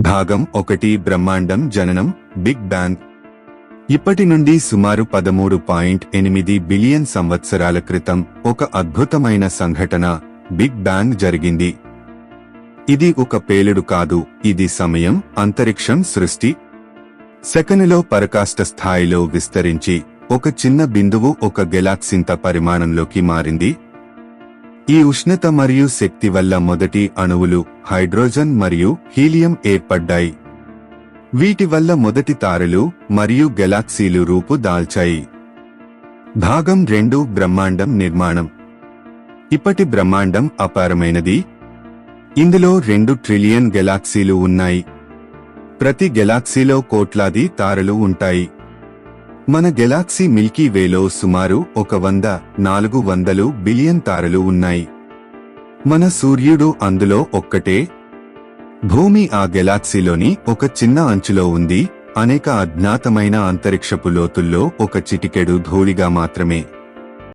భాగం ఒకటి బ్రహ్మాండం జననం బిగ్ బ్యాంగ్. ఇప్పటి నుండి సుమారు పదమూడు పాయింట్ ఎనిమిది బిలియన్ సంవత్సరాల క్రితం ఒక అద్భుతమైన సంఘటన బిగ్ బ్యాంగ్ జరిగింది. ఇది ఒక పేలుడు కాదు ఇది సమయం అంతరిక్షం సృష్టి. సెకనులో పరకాష్ట స్థాయిలో విస్తరించి ఒక చిన్న బిందువు ఒక గెలాక్సింత పరిమాణంలోకి మారింది. ఈ ఉష్ణత మరియు శక్తి వల్ల మొదటి అణువులు హైడ్రోజన్ మరియు హీలియం ఏర్పడ్డాయి. వీటి వల్ల మొదటి తారలు మరియు గెలాక్సీలు రూపు దాల్చాయి. భాగం రెండు బ్రహ్మాండం నిర్మాణం. ఇప్పటి బ్రహ్మాండం అపారమైనది. ఇందులో రెండు ట్రిలియన్ గెలాక్సీలు ఉన్నాయి. ప్రతి గెలాక్సీలో కోట్లాది తారలు ఉంటాయి. మన గెలాక్సీ మిల్కీ వేలో సుమారు ఒక వంద నాలుగు వందలు బిలియన్ తారలు ఉన్నాయి. మన సూర్యుడు అందులో ఒక్కటే. భూమి ఆ గెలాక్సీలోని ఒక చిన్న అంచులో ఉంది అనేక అజ్ఞాతమైన అంతరిక్షపు లోతుల్లో ఒక చిటికెడు ధూళిగా మాత్రమే.